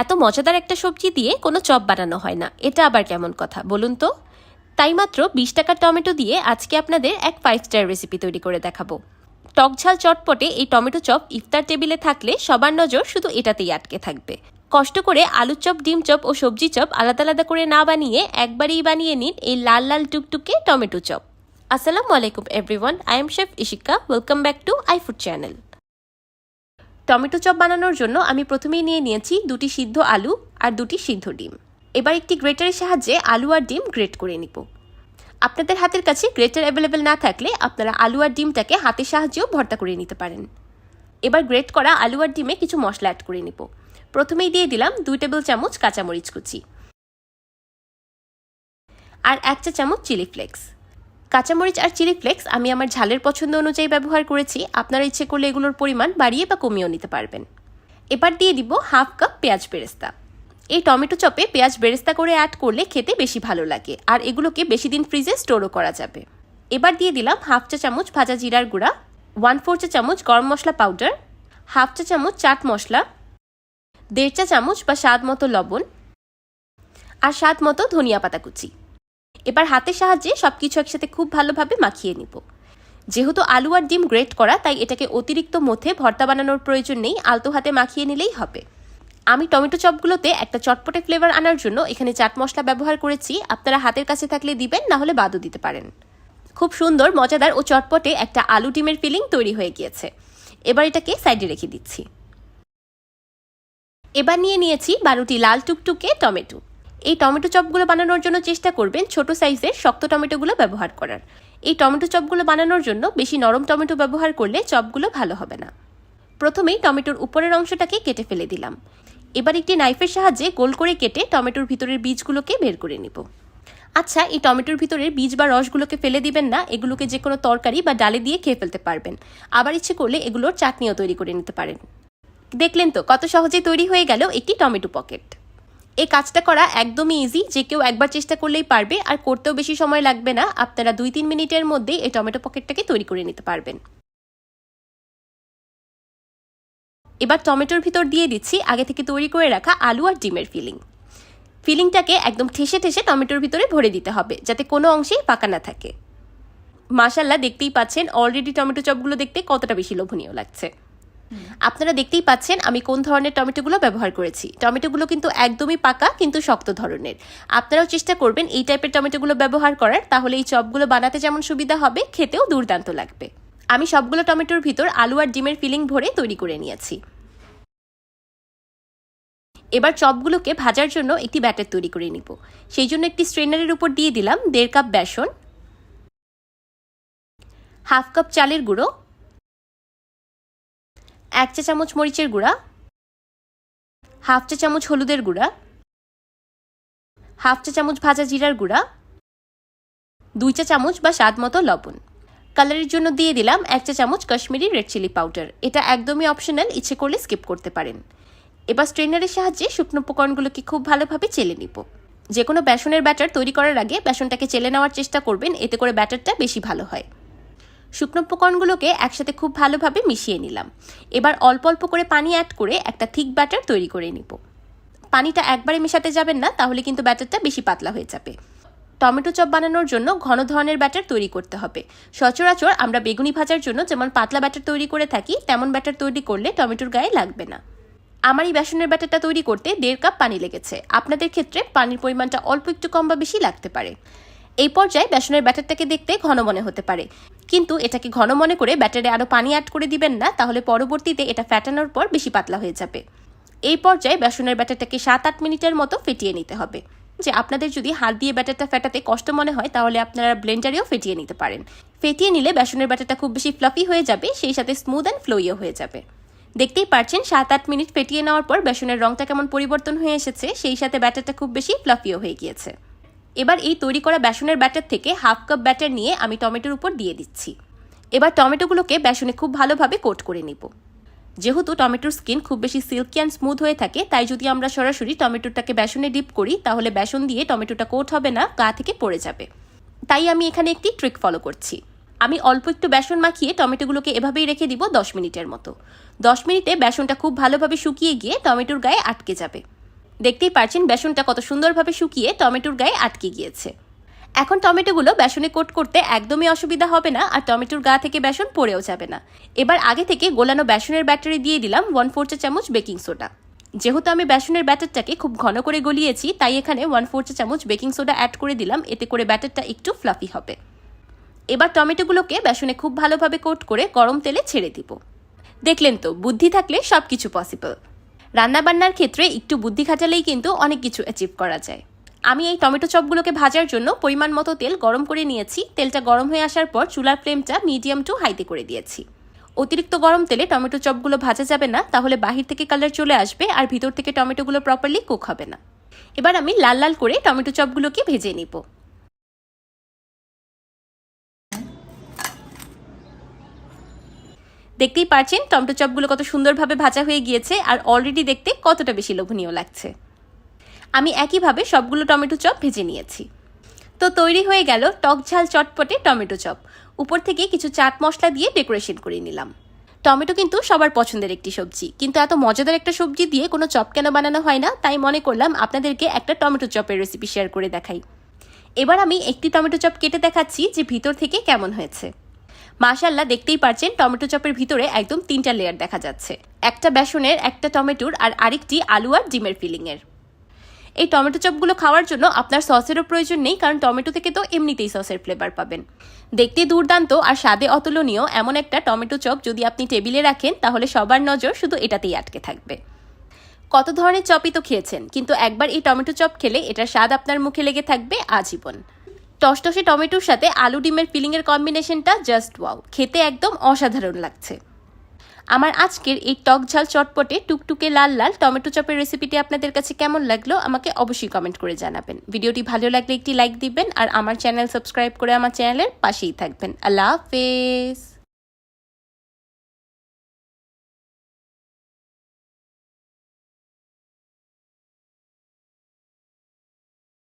এত মজাদার একটা সবজি দিয়ে কোনো চপ বানানো হয় না। এটা আবার কেমন কথা? বলুন তো। তাই মাত্র বিশ টাকার টমেটো দিয়ে আজকে আপনাদের এক ফাইভ স্টার রেসিপি তৈরি করে দেখাবো। টকঝাল চটপটে এই টমেটো চপ ইফতার টেবিলে থাকলে সবার নজর শুধু এটাতেই আটকে থাকবে। কষ্ট করে আলু চপ, ডিম চপ ও সবজি চপ আলাদা আলাদা করে না বানিয়ে একবারেই বানিয়ে নিন এই লাল লাল টুকটুকে টমেটো চপ। আসসালামু আলাইকুম everyone I am chef Ishika welcome back to I food channel tomato chop বানানোর জন্য আমি প্রথমেই নিয়ে নিয়েছি দুটি সিদ্ধ আলু আর দুটি সিদ্ধ ডিম। এবার একটি গ্রেটারের সাহায্যে আলু আর ডিম গ্রেট করে নিব। আপনাদের হাতের কাছে গ্রেটার অ্যাভেলেবেল না থাকলে আপনারা আলু আর ডিমটাকে হাতের সাহায্যেও ভর্তা করে নিতে পারেন। এবার গ্রেট করা আলু আর ডিমে কিছু মশলা অ্যাড করে নিব। প্রথমেই দিয়ে দিলাম দুই টেবিল চামচ কাঁচামরিচ কুচি। আর এক চা চামচ চিলি ফ্লেক্স। কাঁচামরিচ আর চিলি ফ্লেক্স আমি আমার ঝালের পছন্দ অনুযায়ী ব্যবহার করেছি। আপনারা ইচ্ছে করলে এগুলোর পরিমাণ বাড়িয়ে বা কমিয়েও নিতে পারবেন। এবার দিয়ে দিব হাফ কাপ পেঁয়াজ বেরেস্তা। এই টমেটো চপে পেঁয়াজ বেরেস্তা করে অ্যাড করলে খেতে বেশি ভালো লাগে, আর এগুলোকে বেশি দিন ফ্রিজে স্টোরও করা যাবে। এবার দিয়ে দিলাম হাফ চা চামচ ভাজা জিরার গুঁড়া ওয়ান ফোর চা চামচ গরম মশলা পাউডার হাফ চা চামচ চাট মশলা, দেড় চা চামচ বা স্বাদ মতো লবণ, আর স্বাদ মতো ধনিয়া পাতা কুচি। এবার হাতের সাহায্যে সব কিছু একসাথে খুব ভালোভাবে মাখিয়ে নিব। যেহেতু আলু আর ডিম গ্রেট করা, তাই এটাকে অতিরিক্ত মধ্যে ভর্তা বানানোর প্রয়োজন নেই, আলতো হাতে মাখিয়ে নিলেই হবে। আমি টমেটো চপগুলোতে একটা চটপটে ফ্লেভার আনার জন্য এখানে চাট মশলা ব্যবহার করেছি। আপনারা হাতের কাছে থাকলে দিবেন, না হলে বাদও দিতে পারেন। খুব সুন্দর, মজাদার ও চটপটে একটা আলু ডিমের ফিলিং তৈরি হয়ে গিয়েছে। এবার এটাকে সাইডে রেখে দিচ্ছি। এবার নিয়ে নিয়েছি বারোটি লাল টুকটুকে টমেটো। এই টমেটো চপগুলো বানানোর জন্য চেষ্টা করবেন ছোট সাইজের শক্ত টমেটোগুলো ব্যবহার করার। এই টমেটো চপগুলো বানানোর জন্য বেশি নরম টমেটো ব্যবহার করলে চপগুলো ভালো হবে না। প্রথমেই টমেটোর উপরের অংশটাকে কেটে ফেলে দিলাম। এবার একটি নাইফের সাহায্যে গোল করে কেটে টমেটোর ভিতরের বীজগুলোকে বের করে নিব। আচ্ছা এই টমেটোর ভিতরের বীজ বা রসগুলোকে ফেলে দিবেন না, এগুলোকে যে কোনো তরকারি বা ডালে দিয়ে খেয়ে ফেলতে পারবেন। আবার ইচ্ছে করলে এগুলোর চাটনিও তৈরি করে নিতে পারেন। দেখলেন তো, কত সহজে তৈরি হয়ে গেল একটি টমেটো পকেট। এই কাজটা করা একদমই ইজি যে কেউ একবার চেষ্টা করলেই পারবে, আর করতেও বেশি সময় লাগবে না। আপনারা দুই তিন মিনিটের মধ্যেই এই টমেটো পকেটটাকে তৈরি করে নিতে পারবেন। এবার টমেটোর ভিতর দিয়ে দিচ্ছি আগে থেকে তৈরি করে রাখা আলু আর ডিমের ফিলিং। ফিলিংটাকে একদম ঠেসে ঠেসে টমেটোর ভিতরে ভরে দিতে হবে, যাতে কোনো অংশেই পাকা না থাকে। মাশাল্লাহ দেখতেই পাচ্ছেন অলরেডি টমেটো চপগুলো দেখতে কতটা বেশি লোভনীয় লাগছে। আপনারা দেখতেই পাচ্ছেন আমি কোন ধরনের টমেটোগুলো ব্যবহার করেছি। টমেটোগুলো কিন্তু একদমই পাকা, কিন্তু শক্ত ধরনের। আপনারাও চেষ্টা করবেন এই টাইপের টমেটোগুলো ব্যবহার করার, তাহলে এই চপগুলো বানাতে যেমন সুবিধা হবে, খেতেও দুর্দান্ত লাগবে। আমি সবগুলো টমেটোর ভিতর আলু আর ডিমের ফিলিং ভরে তৈরি করে নিয়েছি। এবার চপগুলোকে ভাজার জন্য একটি ব্যাটার তৈরি করে নিব। সেই জন্য একটি স্ট্রেনারের উপর দিয়ে দিলাম দেড় কাপ বেসন, হাফ কাপ চালের গুঁড়ো এক চা চামচ মরিচের গুঁড়া, হাফ চা চামচ হলুদের গুঁড়া, হাফ চা চামচ ভাজা জিরার গুঁড়া, দুই চা চামচ বা স্বাদ মতো লবণ। কালারের জন্য দিয়ে দিলাম এক চা চামচ কাশ্মীরি রেড চিলি পাউডার। এটা একদমই অপশনাল, ইচ্ছে করলে স্কিপ করতে পারেন। এবার স্ট্রেনারের সাহায্যে শুকনো উপকরণগুলোকে খুব ভালোভাবে চেলে নিব। যে কোনো বেসনের ব্যাটার তৈরি করার আগে বেসনটাকে চেলে নেওয়ার চেষ্টা করবেন, এতে করে ব্যাটারটা বেশি ভালো হয়। শুকনো উপকরণগুলোকে একসাথে খুব ভালোভাবে মিশিয়ে নিলাম। এবার অল্প অল্প করে পানি অ্যাড করে একটা থিক ব্যাটার তৈরি করে নিব। পানিটা একবারে মেশাতে যাবেন না, তাহলে কিন্তু ব্যাটারটা বেশি পাতলা হয়ে যাবে। টমেটো চপ বানানোর জন্য ঘন ধরনের ব্যাটার তৈরি করতে হবে। সচরাচর আমরা বেগুনি ভাজার জন্য যেমন পাতলা ব্যাটার তৈরি করে থাকি, তেমন ব্যাটার তৈরি করলে টমেটোর গায়ে লাগবে না। আমার এই বেসনের ব্যাটারটা তৈরি করতে দেড় কাপ পানি লেগেছে। আপনাদের ক্ষেত্রে পানির পরিমাণটা অল্প একটু কম বা বেশি লাগতে পারে। এই পর্যায়ে বেসনের ব্যাটারটাকে দেখতে ঘন মনে হতে পারে। কিন্তু এটাকে ঘন মনে করে ব্যাটারে আরও পানি অ্যাড করে দিবেন না, তাহলে পরবর্তীতে এটা ফ্যাটানোর পর বেশি পাতলা হয়ে যাবে। এই পর্যায়ে বেসনের ব্যাটারটাকে সাত আট মিনিটের মতো ফেটিয়ে নিতে হবে। যে আপনাদের যদি হাত দিয়ে ব্যাটারটা ফেটাতে কষ্ট মনে হয়, তাহলে আপনারা ব্লেন্ডারেও ফেটিয়ে নিতে পারেন। ফেটিয়ে নিলে বেসনের ব্যাটারটা খুব বেশি ফ্লাফি হয়ে যাবে, সেই সাথে স্মুথ অ্যান্ড ফ্লোইও হয়ে যাবে। দেখতেই পারছেন সাত আট মিনিট ফেটিয়ে নেওয়ার পর বেসনের রংটা কেমন পরিবর্তন হয়ে এসেছে, সেই সাথে ব্যাটারটা খুব বেশি ফ্লাফিও হয়ে গিয়েছে। এবার এই তৈরি করা বেসনের ব্যাটার থেকে হাফ কাপ ব্যাটার নিয়ে আমি টমেটোর উপর দিয়ে দিচ্ছি। এবার টমেটোগুলোকে বেসনে খুব ভালোভাবে কোট করে নিব। যেহেতু টমেটোর স্কিন খুব বেশি সিল্কি অ্যান্ড স্মুথ হয়ে থাকে, তাই যদি আমরা সরাসরি টমেটোটাকে বেসনে ডিপ করি, তাহলে বেসন দিয়ে টমেটোটা কোট হবে না, গা থেকে পড়ে যাবে। তাই আমি এখানে একটি ট্রিক ফলো করছি। আমি অল্প একটু বেসন মাখিয়ে টমেটোগুলোকে এভাবেই রেখে দিব দশ মিনিটের মতো। দশ মিনিটে বেসনটা খুব ভালোভাবে শুকিয়ে গিয়ে টমেটোর গায়ে আটকে যাবে। দেখতেই পারছেন বেসনটা কত সুন্দরভাবে শুকিয়ে টমেটোর গায়ে আটকে গিয়েছে। এখন টমেটোগুলো বেসনে কোট করতে একদমই অসুবিধা হবে না, আর টমেটোর গা থেকে বেসন পড়েও যাবে না। এবার আগে থেকে গোলানো বেসনের ব্যাটারি দিয়ে দিলাম ওয়ান ফোর চা চামচ বেকিং সোডা। যেহেতু আমি বেসনের ব্যাটারটাকে খুব ঘন করে গলিয়েছি, তাই এখানে ওয়ান ফোর চা চামচ বেকিং সোডা অ্যাড করে দিলাম, এতে করে ব্যাটারটা একটু ফ্লাফি হবে। এবার টমেটোগুলোকে বেসনে খুব ভালোভাবে কোট করে গরম তেলে ছেড়ে দিব। দেখলেন তো, বুদ্ধি থাকলে সব কিছু পসিবল রান্নাবান্নার ক্ষেত্রে একটু বুদ্ধি খাটালেই কিন্তু অনেক কিছু অ্যাচিভ করা যায়। আমি এই টমেটো চপগুলোকে ভাজার জন্য পরিমাণ মতো তেল গরম করে নিয়েছি। তেলটা গরম হয়ে আসার পর চুলার ফ্লেমটা মিডিয়াম টু হাইতে করে দিয়েছি। অতিরিক্ত গরম তেলে টমেটো চপগুলো ভাজা যাবে না, তাহলে বাহির থেকে কালার চলে আসবে আর ভিতর থেকে টমেটোগুলো প্রপারলি কুক হবে না। এবার আমি লাল লাল করে টমেটো চপগুলোকে ভেজে নিব। দেখতেই পারছেন, টমেটো চপগুলো কত সুন্দরভাবে ভাজা হয়ে গিয়েছে আর অলরেডি দেখতে কতটা বেশি লোভনীয় লাগছে। আমি একইভাবে সবগুলো টমেটো চপ ভেজে নিয়েছি। তো তৈরি হয়ে গেল টক ঝাল চটপটে টমেটো চপ। উপর থেকে কিছু চাট মশলা দিয়ে ডেকোরেশন করে নিলাম। টমেটো কিন্তু সবার পছন্দের একটি সবজি, কিন্তু এত মজাদার একটা সবজি দিয়ে কোনো চপ কেন বানানো হয় না, তাই মনে করলাম আপনাদেরকে একটা টমেটো চপের রেসিপি শেয়ার করে দেখাই। এবার আমি একটি টমেটো চপ কেটে দেখাচ্ছি যে ভিতর থেকে কেমন হয়েছে। মাশাল্লাহ দেখতেই পারছেন, টমেটো চপের ভিতরে একদম তিনটা লেয়ার দেখা যাচ্ছে। একটা বেসনের, একটা টমেটোর আর আরেকটি আলু আর ডিমের ফিলিংয়ের। এই টমেটো চপগুলো খাওয়ার জন্য আপনার সসেরও প্রয়োজন নেই, কারণ টমেটো থেকে তো এমনিতেই সসের ফ্লেভার পাবেন। দেখতে দুর্দান্ত আর স্বাদে অতুলনীয় এমন একটা টমেটো চপ যদি আপনি টেবিলে রাখেন, তাহলে সবার নজর শুধু এটাতেই আটকে থাকবে। কত ধরনের চপই তো খেয়েছেন, কিন্তু একবার এই টমেটো চপ খেলে এটার স্বাদ আপনার মুখে লেগে থাকবে আজীবন। টসটসে টমেটোর সাথে আলু ডিমের ফিলিংয়ের কম্বিনেশনটা জাস্ট ওয়াও খেতে একদম অসাধারণ লাগছে। আমার আজকের এই টক ঝাল চটপটে টুকটুকে লাল লাল টমেটো চপের রেসিপিটি আপনাদের কাছে কেমন লাগল আমাকে অবশ্যই কমেন্ট করে জানাবেন। ভিডিওটি ভালো লাগলে একটি লাইক দিবেন আর আমার চ্যানেল সাবস্ক্রাইব করে আমার চ্যানেলের পাশেই থাকবেন। আল্লাহ হাফেজ।